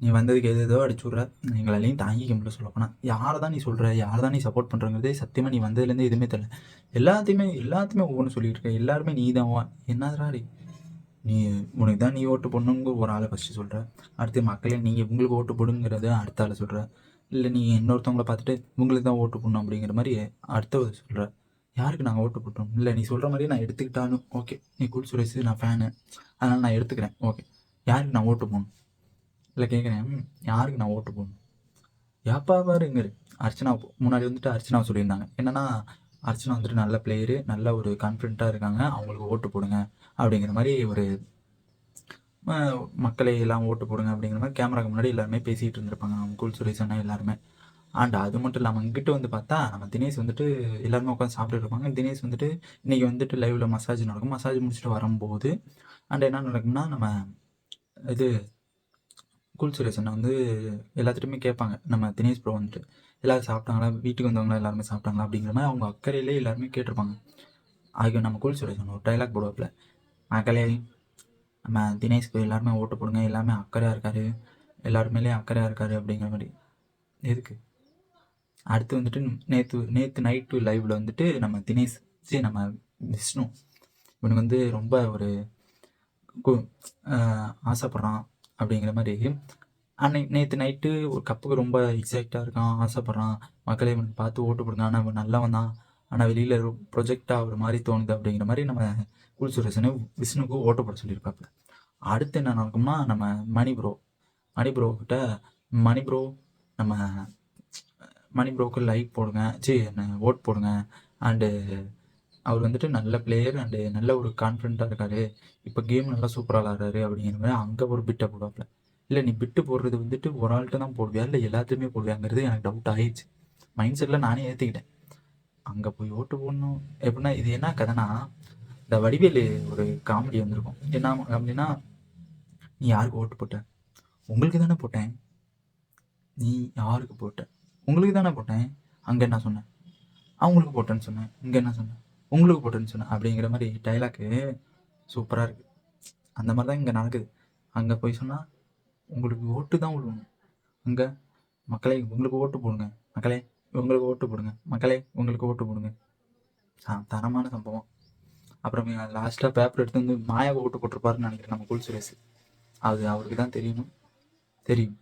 நீ வந்ததுக்கு எது ஏதோ அடிச்சு விட்ற. எங்களாலையும் தாங்கிக்க முடியல சொல்ல போனால் யாரை தான் நீ சொல்கிற யாரை தான் நீ சப்போர்ட் பண்ணுறங்கிறதே சத்தியமாக நீ வந்ததுலேருந்து எதுவுமே தெரியல. எல்லாத்தையுமே எல்லாத்தையுமே ஒவ்வொன்று சொல்லிட்டு இருக்க எல்லாருமே நீ தான் என்னதுடா டேய்? நீ உனக்கு தான் நீ ஓட்டு போடணுங்க ஒரு ஆளை ஃபஸ்ட்டு சொல்கிற அடுத்து மக்களே நீங்கள் உங்களுக்கு ஓட்டு போடுங்கிறத அடுத்த ஆளை சொல்கிற இல்லை நீங்கள் இன்னொருத்தவங்கள பார்த்துட்டு உங்களுக்கு தான் ஓட்டு போடணும் அப்படிங்கிற மாதிரி அடுத்தவர் சொல்கிற யாருக்கு நாங்கள் ஓட்டு போட்டோம்? இல்லை நீ சொல்கிற மாதிரி நான் எடுத்துக்கிட்டாலும் ஓகே. நீ குல் சுரேஷ் நான் ஃபேனு அதனால் நான் எடுத்துக்கிறேன். ஓகே. யாருக்கு நான் ஓட்டு போடணும்? இல்லை கேட்குறேன். யாருக்கு நான் ஓட்டு போடணும்? யாப்பா பாருங்க அர்ச்சனா போ- முன்னாடி வந்துட்டு அர்ச்சனா சொல்லியிருந்தாங்க. என்னன்னா அர்ச்சனா வந்துட்டு நல்ல பிளேயரு நல்ல ஒரு கான்ஃபிடண்ட்டாக இருக்காங்க. அவங்களுக்கு ஓட்டு போடுங்க. அப்படிங்கிற மாதிரி ஒரு மக்களை எல்லாம் ஓட்டு போடுங்க அப்படிங்கிற மாதிரி கேமராக்கு முன்னாடி எல்லாருமே பேசிகிட்டு இருந்திருப்பாங்க. அவங்க சுரேஷ் அண்ணா எல்லாருமே. அண்ட் அது மட்டும் இல்லாமல் இங்கிட்ட வந்து பார்த்தா நம்ம தினேஷ் வந்துட்டு எல்லாருமே உட்காந்து சாப்பிட்டு இருப்பாங்க. தினேஷ் வந்துட்டு இன்றைக்கி வந்துட்டு லைவில் மசாஜ் நடக்கும். மசாஜ் முடிச்சுட்டு வரும்போது அண்ட் என்ன நடக்கும்னா நம்ம இது கூல் சுரேஷ் வந்து எல்லாத்துட்டையுமே கேட்பாங்க. நம்ம தினேஷ் ப்ரோ வந்துட்டு எல்லாரும் சாப்பிட்டாங்களா? வீட்டுக்கு வந்தவங்களா? எல்லாருமே சாப்பிட்டாங்களா? அப்படிங்கிற மாதிரி அவங்க அக்கறையிலே எல்லாருமே கேட்டிருப்பாங்க. ஆகியோ நம்ம கூல் சுரேஷன் ஒரு டைலாக் போடுவாப்பில். மக்களே நம்ம தினேஷ்க்கு எல்லாருமே ஓட்டு போடுங்க. எல்லாமே அக்கறையாக இருக்காரு. எல்லாருமேலே அக்கறையாக இருக்காரு. அப்படிங்கிற மாதிரி எதுக்கு அடுத்து வந்துட்டு நேற்று நேற்று நைட்டு லைவில் வந்துட்டு நம்ம தினேஷ் சரி நம்ம விஷ்ணு. இவனுக்கு வந்து ரொம்ப ஒரு ஆசைப்பட்றான் ஆசைப்படுறான். அப்படிங்கிற மாதிரி. அன்னைக்கு நேற்று நைட்டு ஒரு கப்புக்கு ரொம்ப எக்ஸைட்டாக இருக்கான் ஆசைப்பட்றான். மக்களே இவனுக்கு பார்த்து ஓட்டு போடுங்க. ஆனால் இவன் நல்லவன் தான். ஆனால் வெளியில் ப்ரொஜெக்டாக ஒரு மாதிரி தோணுது அப்படிங்கிற மாதிரி நம்ம குல் சுரேஷனு விஷ்ணுக்கு ஓட்டு போட சொல்லியிருப்பாப்புல அடுத்து என்ன நடக்கும்னா நம்ம மணி ப்ரோ மணி ப்ரோ கிட்ட மணி ப்ரோ நம்ம மணி ப்ரோக்கு லைக் போடுங்க. சரி என்ன ஓட் போடுங்க. அண்டு அவர் வந்துட்டு நல்ல பிளேயர் அண்டு நல்ல ஒரு கான்ஃபிடண்ட்டாக இருக்காரு. இப்போ கேம் நல்லா சூப்பராக விளாட்றாரு அப்படிங்கிற மாதிரி அங்கே ஒரு பிட்டை போடுவாப்புல இல்லை நீ பிட்டு போடுறது வந்துட்டு ஒரு ஆள்கிட்ட தான் போடுவியா? இல்லை எல்லாத்துலேயுமே போடுவியாங்கிறது எனக்கு டவுட் ஆயிடுச்சு. மைண்ட் செட்டில் நானே ஏற்றிக்கிட்டேன் அங்கே போய் ஓட்டு போடணும். எப்படின்னா இது என்ன கதைனா இந்த வடிவேலு ஒரு காமெடி வந்திருக்கும். என்ன அப்படின்னா நீ யாருக்கு ஓட்டு போட்ட? உங்களுக்கு தானே போட்டேன். நீ யாருக்கு போட்ட? உங்களுக்கு தானே போட்டேன். அங்கே என்ன சொன்னேன் அவங்களுக்கு போட்டேன்னு சொன்னேன் இங்கே என்ன சொன்னேன் உங்களுக்கு போட்டுன்னு சொன்னேன். அப்படிங்கிற மாதிரி டைலாக்கு சூப்பராக இருக்குது அந்த மாதிரி தான் இங்கே நடக்குது. அங்கே போய் சொன்னால் உங்களுக்கு ஓட்டு தான் விழுவணும். அங்கே மக்களே உங்களுக்கு ஓட்டு போடுங்க. மக்களே உங்களுக்கு ஓட்டு போடுங்க. மக்களே உங்களுக்கு ஓட்டு போடுங்க. தரமான சம்பவம். அப்புறம் லாஸ்ட்டாக பேப்பர் எடுத்து வந்து மாயாவை ஓட்டு போட்டிருப்பாருன்னு நினைக்கிறேன் நம்ம குல் சுரேஷ். அது அவருக்கு தான் தெரியணும் தெரியும்.